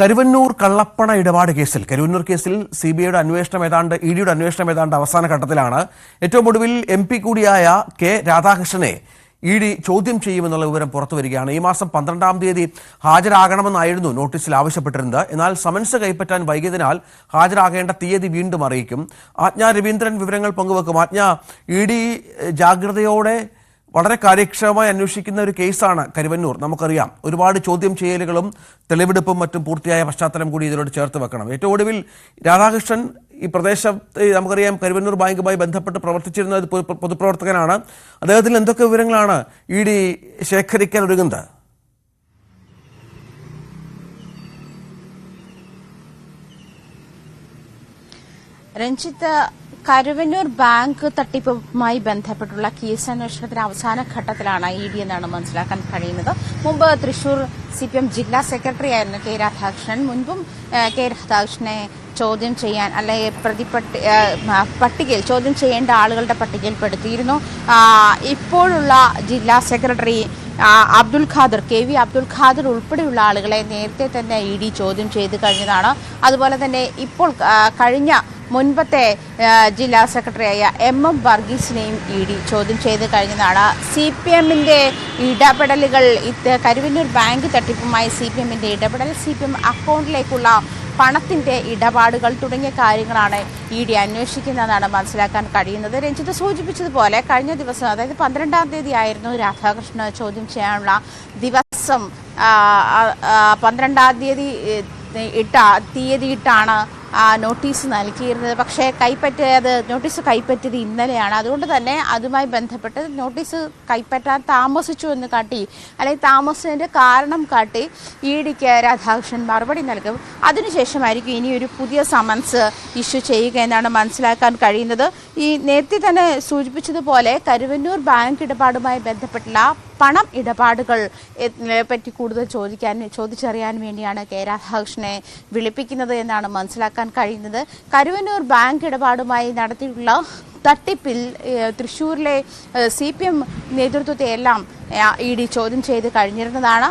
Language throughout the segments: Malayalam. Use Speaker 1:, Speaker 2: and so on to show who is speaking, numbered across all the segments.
Speaker 1: കരുവന്നൂർ കള്ളപ്പണ ഇടപാട് കേസിൽ കരുവന്നൂർ കേസിൽ സി ബി ഐയുടെ അന്വേഷണം ഏതാണ്ട് ഇ ഡിയുടെ അന്വേഷണം ഏതാണ്ട് അവസാന ഘട്ടത്തിലാണ്. ഏറ്റവും ഒടുവിൽ എം പി കൂടിയായ കെ രാധാകൃഷ്ണനെ ഇ ഡി ചോദ്യം ചെയ്യുമെന്നുള്ള വിവരം പുറത്തു വരികയാണ്. ഈ മാസം പന്ത്രണ്ടാം തീയതി ഹാജരാകണമെന്നായിരുന്നു നോട്ടീസിൽ ആവശ്യപ്പെട്ടിരുന്നത്. എന്നാൽ സമൻസ് കൈപ്പറ്റാൻ വൈകിയതിനാൽ ഹാജരാകേണ്ട തീയതി വീണ്ടും അറിയിക്കും. ആജ്ഞ രവീന്ദ്രൻ വിവരങ്ങൾ പങ്കുവെക്കും. ആജ്ഞ ഇ ഡി ജാഗ്രതയോടെ വളരെ കാര്യക്ഷമമായി അന്വേഷിക്കുന്ന ഒരു കേസാണ് കരുവന്നൂർ. നമുക്കറിയാം ഒരുപാട് ചോദ്യം ചെയ്യലുകളും തെളിവെടുപ്പും മറ്റും പൂർത്തിയായ പശ്ചാത്തലം കൂടി ഇതിനോട് ചേർത്ത് വെക്കണം. ഏറ്റവും ഒടുവിൽ രാധാകൃഷ്ണൻ ഈ പ്രദേശത്ത് നമുക്കറിയാം കരുവന്നൂർ ബാങ്കുമായി ബന്ധപ്പെട്ട് പ്രവർത്തിച്ചിരുന്ന ഒരു പൊതുപ്രവർത്തകനാണ്. അദ്ദേഹത്തിൽ എന്തൊക്കെ വിവരങ്ങളാണ് ഇ ഡി ശേഖരിക്കാൻ ഒരുങ്ങുന്നത്?
Speaker 2: രഞ്ജിത്ത് കരുവന്നൂർ ബാങ്ക് തട്ടിപ്പുമായി ബന്ധപ്പെട്ടുള്ള കേസ് അന്വേഷണത്തിന്റെ അവസാന ഘട്ടത്തിലാണ് ഇ ഡി എന്നാണ് മനസ്സിലാക്കാൻ കഴിയുന്നത്. മുമ്പ് തൃശൂർ സി പി എം ജില്ലാ സെക്രട്ടറി ആയിരുന്നു കെ രാധാകൃഷ്ണൻ മുൻപും കെ രാധാകൃഷ്ണനെ ചോദ്യം ചെയ്യാൻ അല്ലെങ്കിൽ പ്രതിപട്ടി പട്ടികയിൽ ചോദ്യം ചെയ്യേണ്ട ആളുകളുടെ പട്ടികയിൽ പെടുത്തിയിരുന്നു. ഇപ്പോഴുള്ള ജില്ലാ secretary Abdul Khader K V Abdul Khader ഉൾപ്പെടെയുള്ള ആളുകളെ നേരത്തെ തന്നെ ഇ ഡി ചോദ്യം ചെയ്ത് കഴിഞ്ഞതാണ്. അതുപോലെ തന്നെ ഇപ്പോൾ കഴിഞ്ഞ മുൻപത്തെ ജില്ലാ സെക്രട്ടറിയായ എം എം വർഗീസിനെയും ഇ ഡി ചോദ്യം ചെയ്ത് കഴിഞ്ഞതാണ്. സി പി എമ്മിന്റെ ഇടപെടലുകൾ ഇത് കരുവന്നൂർ ബാങ്ക് തട്ടിപ്പുമായി സി പി എമ്മിന്റെ ഇടപെടൽ സി പി എം അക്കൗണ്ടിലേക്കുള്ള പണത്തിന്റെ ഇടപാടുകൾ തുടങ്ങിയ കാര്യങ്ങളാണ് ഇ ഡി അന്വേഷിക്കുന്നതെന്നാണ് മനസ്സിലാക്കാൻ കഴിയുന്നത്. രഞ്ജിത്ത് സൂചിപ്പിച്ചതുപോലെ കഴിഞ്ഞ ദിവസം അതായത് പന്ത്രണ്ടാം തീയതി ആയിരുന്നു രാധാകൃഷ്ണ ചോദ്യം ചെയ്യാനുള്ള ദിവസം പന്ത്രണ്ടാം തീയതി ഇട്ട തീയതി ഇട്ടാണ് നോട്ടീസ് നൽകിയിരുന്നത്. പക്ഷേ കൈപ്പറ്റിയത് നോട്ടീസ് കൈപ്പറ്റിയത് ഇന്നലെയാണ്. അതുകൊണ്ട് തന്നെ അതുമായി ബന്ധപ്പെട്ട് നോട്ടീസ് കൈപ്പറ്റാൻ താമസിച്ചു എന്ന് കാട്ടി അല്ലെങ്കിൽ താമസിച്ചതിന്റെ കാരണം കാട്ടി ഇ ഡിക്ക് രാധാകൃഷ്ണൻ മറുപടി നൽകും. അതിനുശേഷമായിരിക്കും ഇനി ഒരു പുതിയ സമൻസ് ഇഷ്യൂ ചെയ്യുക എന്നാണ് മനസ്സിലാക്കാൻ കഴിയുന്നത്. ഈ നേരത്തെ തന്നെ സൂചിപ്പിച്ചതുപോലെ കരുവന്നൂർ ബാങ്ക് ഇടപാടുമായി ബന്ധപ്പെട്ടുള്ള പണം ഇടപാടുകൾ പറ്റി കൂടുതൽ ചോദിക്കാൻ ചോദിച്ചറിയാൻ വേണ്ടിയാണ് കെ രാധാകൃഷ്ണനെ വിളിപ്പിക്കുന്നത് എന്നാണ് മനസ്സിലാക്കാൻ കഴിയുന്നത്. കരുവന്നൂർ ബാങ്ക് ഇടപാടുമായി നടത്തിയിട്ടുള്ള തട്ടിപ്പിൽ തൃശ്ശൂരിലെ സി പി എം നേതൃത്വത്തെ എല്ലാം ഇ ഡി ചോദ്യം ചെയ്ത് കഴിഞ്ഞിരുന്നതാണ്.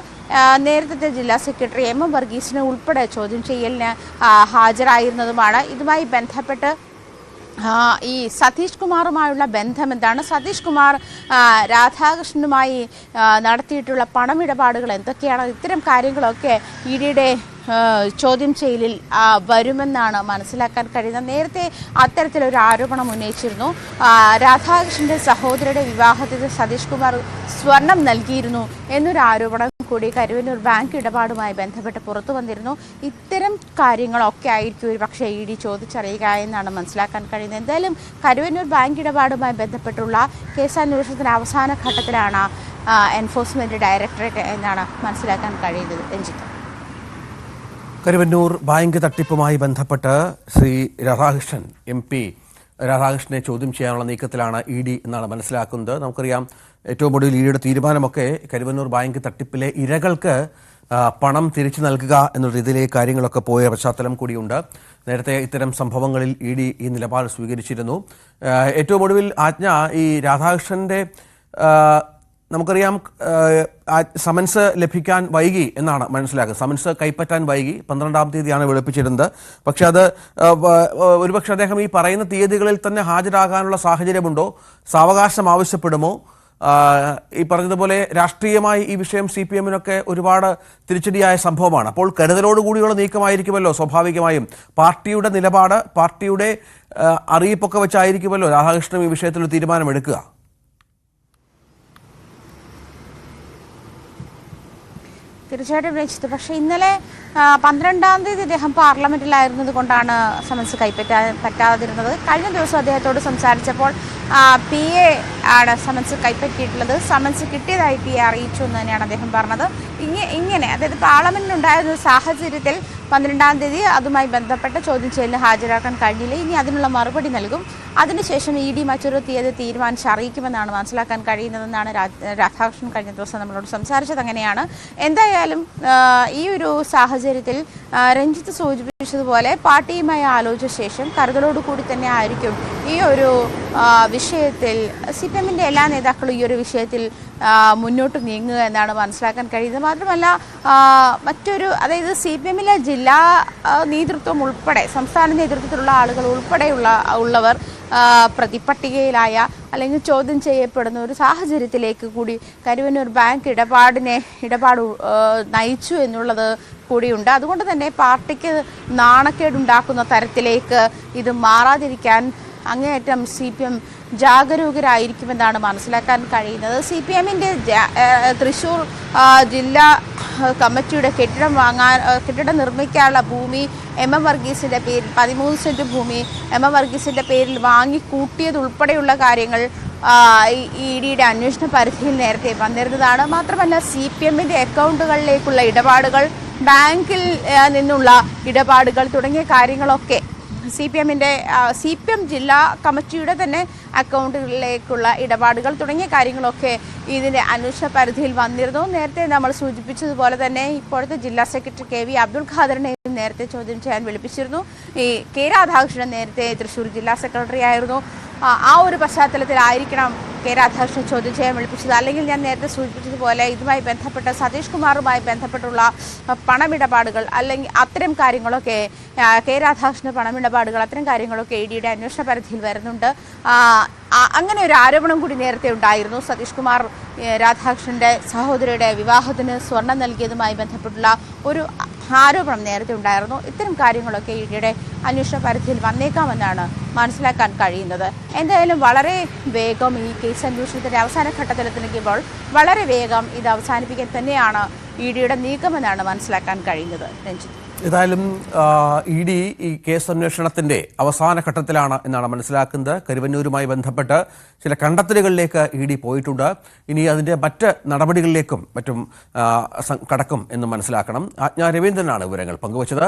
Speaker 2: നേരത്തെ ജില്ലാ സെക്രട്ടറി എം. എം. വർഗീസിനെ ഉൾപ്പെടെ ചോദ്യം ചെയ്യലിന് ഹാജരായിരുന്നതുമാണ്. ഇതുമായി ബന്ധപ്പെട്ട് ഈ സതീഷ് കുമാറുമായുള്ള ബന്ധം എന്താണ്? സതീഷ് കുമാർ രാധാകൃഷ്ണനുമായി നടത്തിയിട്ടുള്ള പണമിടപാടുകൾ എന്തൊക്കെയാണ്? ഇത്തരം കാര്യങ്ങളൊക്കെ ഇ ഡിയുടെ ചോദ്യം ചെയ്യലിൽ വരുമെന്നാണ് മനസ്സിലാക്കാൻ കഴിയുന്നത്. നേരത്തെ അത്തരത്തിലൊരു ആരോപണം ഉന്നയിച്ചിരുന്നു. രാധാകൃഷ്ണന്റെ സഹോദരിയുടെ വിവാഹത്തിന് സതീഷ് കുമാർ സ്വർണം നൽകിയിരുന്നു എന്നൊരു ആരോപണം കൂടി കരുവന്നൂർ ബാങ്ക് ഇടപാടുമായി ബന്ധപ്പെട്ട് പുറത്തു വന്നിരുന്നു. ഇത്തരം കാര്യങ്ങളൊക്കെ ആയിരിക്കും ഒരു പക്ഷേ ഇ ഡി ചോദിച്ചറിയുക എന്നാണ് മനസ്സിലാക്കാൻ കഴിയുന്നത്. എന്തായാലും കരുവന്നൂർ ബാങ്ക് ഇടപാടുമായി ബന്ധപ്പെട്ടുള്ള കേസന്വേഷണത്തിന്റെ അവസാന ഘട്ടത്തിലാണ് എൻഫോഴ്സ്മെന്റ് ഡയറക്ടറേറ്റ് എന്നാണ് മനസ്സിലാക്കാൻ കഴിയുന്നത്. രഞ്ജിത്ത്.
Speaker 1: കരുവന്നൂർ ബാങ്ക് തട്ടിപ്പുമായി ബന്ധപ്പെട്ട് ശ്രീ രാധാകൃഷ്ണൻ എം പി രാധാകൃഷ്ണനെ ചോദ്യം ചെയ്യാനുള്ള നീക്കത്തിലാണ് ഇ ഡി എന്നാണ് മനസ്സിലാക്കുന്നത്. നമുക്കറിയാം ഏറ്റവും ഒടുവിൽ ഇ ഡിയുടെ തീരുമാനമൊക്കെ കരുവന്നൂർ ബാങ്ക് തട്ടിപ്പിലെ ഇരകൾക്ക് പണം തിരിച്ചു നൽകുക എന്ന രീതിയിലെ കാര്യങ്ങളൊക്കെ പോയ പശ്ചാത്തലം കൂടിയുണ്ട്. നേരത്തെ ഇത്തരം സംഭവങ്ങളിൽ ഇ ഡി ഈ നിലപാട് സ്വീകരിച്ചിരുന്നു. ഏറ്റവും ഒടുവിൽ ആജ്ഞ ഈ രാധാകൃഷ്ണന്റെ ആ, നമുക്കറിയാം സമൻസ് ലഭിക്കാൻ വൈകി എന്നാണ് മനസ്സിലാക്കുക സമൻസ് കൈപ്പറ്റാൻ വൈകി. പന്ത്രണ്ടാം തീയതിയാണ് വെളുപ്പിച്ചിരുന്നത്. പക്ഷെ അത് ഒരുപക്ഷെ അദ്ദേഹം ഈ പറയുന്ന തീയതികളിൽ തന്നെ ഹാജരാകാനുള്ള സാഹചര്യമുണ്ടോ? സാവകാശം ആവശ്യപ്പെടുമോ? ഈ പറഞ്ഞതുപോലെ രാഷ്ട്രീയമായി ഈ വിഷയം സി പി എമ്മിനൊക്കെ ഒരുപാട് തിരിച്ചടിയായ സംഭവമാണ്. അപ്പോൾ കരുതലോടുകൂടിയുള്ള നീക്കമായിരിക്കുമല്ലോ സ്വാഭാവികമായും. പാർട്ടിയുടെ നിലപാട് പാർട്ടിയുടെ അറിയിപ്പൊക്കെ വെച്ചായിരിക്കുമല്ലോ രാധാകൃഷ്ണൻ ഈ വിഷയത്തിൽ തീരുമാനമെടുക്കുക.
Speaker 2: തീർച്ചയായിട്ടും വിളിച്ചത് പക്ഷേ ഇന്നലെ പന്ത്രണ്ടാം തീയതി അദ്ദേഹം പാർലമെന്റിലായിരുന്നത് കൊണ്ടാണ് സമൻസ് കൈപ്പറ്റാൻ പറ്റാതിരുന്നത്. കഴിഞ്ഞ ദിവസം അദ്ദേഹത്തോട് സംസാരിച്ചപ്പോൾ പി എ ആണ് സമൻസ് കൈപ്പറ്റിയിട്ടുള്ളത്. സമൻസ് കിട്ടിയതായി പി എ അറിയിച്ചു എന്ന് തന്നെയാണ് അദ്ദേഹം പറഞ്ഞത്. ഇങ്ങനെ ഇങ്ങനെ അതായത് പാർലമെന്റിലുണ്ടായിരുന്ന ഒരു സാഹചര്യത്തിൽ പന്ത്രണ്ടാം തീയതി അതുമായി ബന്ധപ്പെട്ട ചോദ്യം ചെയ്യലിന് ഹാജരാക്കാൻ കഴിഞ്ഞില്ല. ഇനി അതിനുള്ള മറുപടി നൽകും. അതിനുശേഷം ഇ ഡി മറ്റൊരു തീയതി തീരുമാനിച്ച് അറിയിക്കുമെന്നാണ് മനസ്സിലാക്കാൻ കഴിയുന്നതെന്നാണ് രാധാകൃഷ്ണൻ കഴിഞ്ഞ ദിവസം നമ്മളോട് സംസാരിച്ചത്. അങ്ങനെയാണ്. എന്തായാലും ഈ ഒരു സാഹചര്യത്തിൽ രഞ്ജിത്ത് സൂചിപ്പിച്ചതുപോലെ പാർട്ടിയുമായി ആലോചിച്ച ശേഷം കരുതലോടു കൂടി തന്നെ ആയിരിക്കും ഈ ഒരു വിഷയത്തിൽ സി പി എമ്മിന്റെ എല്ലാ നേതാക്കളും ഈ ഒരു വിഷയത്തിൽ മുന്നോട്ട് നീങ്ങുക എന്നാണ് മനസ്സിലാക്കാൻ കഴിയുന്നത്. മാത്രമല്ല മറ്റൊരു അതായത് സി പി എമ്മിലെ ജില്ലാ നേതൃത്വം ഉൾപ്പെടെ സംസ്ഥാന നേതൃത്വത്തിലുള്ള ആളുകൾ ഉൾപ്പെടെയുള്ള ഉള്ളവർ പ്രതിപട്ടികയിലായ അല്ലെങ്കിൽ ചോദ്യം ചെയ്യപ്പെടുന്ന ഒരു സാഹചര്യത്തിലേക്ക് കൂടി കരുവന്നൂർ ബാങ്ക് ഇടപാടിനെ ഇടപാട് നയിച്ചു എന്നുള്ളത് കൂടിയുണ്ട്. അതുകൊണ്ട് തന്നെ പാർട്ടിക്ക് നാണക്കേടുണ്ടാക്കുന്ന തരത്തിലേക്ക് ഇത് മാറാതിരിക്കാൻ അങ്ങേയറ്റം സി പി എം ജാഗരൂകരായിരിക്കുമെന്നാണ് മനസ്സിലാക്കാൻ കഴിയുന്നത്. സി പി എമ്മിന്റെ തൃശ്ശൂർ ജില്ലാ കമ്മിറ്റിയുടെ കെട്ടിടം വാങ്ങാൻ കെട്ടിടം നിർമ്മിക്കാനുള്ള ഭൂമി എം എം വർഗീസിന്റെ പേരിൽ പതിമൂന്ന് സെന്റ് ഭൂമി എം എം വർഗീസിന്റെ പേരിൽ വാങ്ങിക്കൂട്ടിയതുൾപ്പെടെയുള്ള കാര്യങ്ങൾ ഇ ഡിയുടെ അന്വേഷണ പരിധിയിൽ നേരത്തെ വന്നിരുന്നതാണ്. മാത്രമല്ല സി പി എമ്മിന്റെ അക്കൗണ്ടുകളിലേക്കുള്ള ഇടപാടുകൾ ബാങ്കിൽ നിന്നുള്ള ഇടപാടുകൾ തുടങ്ങിയ കാര്യങ്ങളൊക്കെ സി പി എമ്മിന്റെ സി പി എം ജില്ലാ കമ്മിറ്റിയുടെ തന്നെ അക്കൗണ്ടുകളിലേക്കുള്ള ഇടപാടുകൾ തുടങ്ങിയ കാര്യങ്ങളൊക്കെ ഇതിന്റെ അന്വേഷണ പരിധിയിൽ വന്നിരുന്നു. നേരത്തെ നമ്മൾ സൂചിപ്പിച്ചതുപോലെ തന്നെ ഇപ്പോഴത്തെ ജില്ലാ സെക്രട്ടറി കെ വി അബ്ദുൾ ഖാദറിനെ നേരത്തെ ചോദ്യം ചെയ്യാൻ വിളിപ്പിച്ചിരുന്നു. ഈ കെ രാധാകൃഷ്ണൻ നേരത്തെ തൃശ്ശൂർ ജില്ലാ സെക്രട്ടറി ആയിരുന്നു. ആ ഒരു പശ്ചാത്തലത്തിലായിരിക്കണം കെ രാധാകൃഷ്ണൻ ചോദ്യം ചെയ്യാൻ വിളിപ്പിച്ചത്. അല്ലെങ്കിൽ ഞാൻ നേരത്തെ സൂചിപ്പിച്ചതുപോലെ ഇതുമായി ബന്ധപ്പെട്ട സതീഷ് കുമാറുമായി ബന്ധപ്പെട്ടുള്ള പണമിടപാടുകൾ അല്ലെങ്കിൽ അത്തരം കാര്യങ്ങളൊക്കെ കെ രാധാകൃഷ്ണൻ പണമിടപാടുകൾ അത്തരം കാര്യങ്ങളൊക്കെ ഇ ഡിയുടെ അന്വേഷണ പരിധിയിൽ വരുന്നുണ്ട്. അങ്ങനെ ഒരു ആരോപണം കൂടി നേരത്തെ ഉണ്ടായിരുന്നു. സതീഷ് കുമാർ രാധാകൃഷ്ണന്റെ സഹോദരിയുടെ വിവാഹത്തിന് സ്വർണം നൽകിയതുമായി ബന്ധപ്പെട്ടുള്ള ഒരു ആരോപണം നേരത്തെ ഉണ്ടായിരുന്നു. ഇത്തരം കാര്യങ്ങളൊക്കെ ഇ അന്വേഷണ പരിധിയിൽ വന്നേക്കാമെന്നാണ് മനസ്സിലാക്കാൻ കഴിയുന്നത്. എന്തായാലും വളരെ വേഗം ഈ കേസ് അന്വേഷണത്തിന്റെ അവസാന ഘട്ടത്തിലെത്തിനിക്കുമ്പോൾ വളരെ വേഗം ഇത് അവസാനിപ്പിക്കാൻ തന്നെയാണ് ഇ ഡിയുടെ നീക്കമെന്നാണ് മനസ്സിലാക്കാൻ കഴിയുന്നത്. രഞ്ജിത്ത്.
Speaker 1: ഏതായാലും ഇ ഡി ഈ കേസ് അന്വേഷണത്തിന്റെ അവസാന ഘട്ടത്തിലാണ് എന്നാണ് മനസ്സിലാക്കുന്നത്. കരുവന്നൂരുമായി ബന്ധപ്പെട്ട് ചില കണ്ടെത്തലുകളിലേക്ക് ഇ ഡി പോയിട്ടുണ്ട്. ഇനി അതിന്റെ മറ്റ് നടപടികളിലേക്കും മറ്റും കടക്കും എന്ന് മനസ്സിലാക്കണം. ആജ്ഞ രവീന്ദ്രനാണ് വിവരങ്ങൾ പങ്കുവച്ചത്.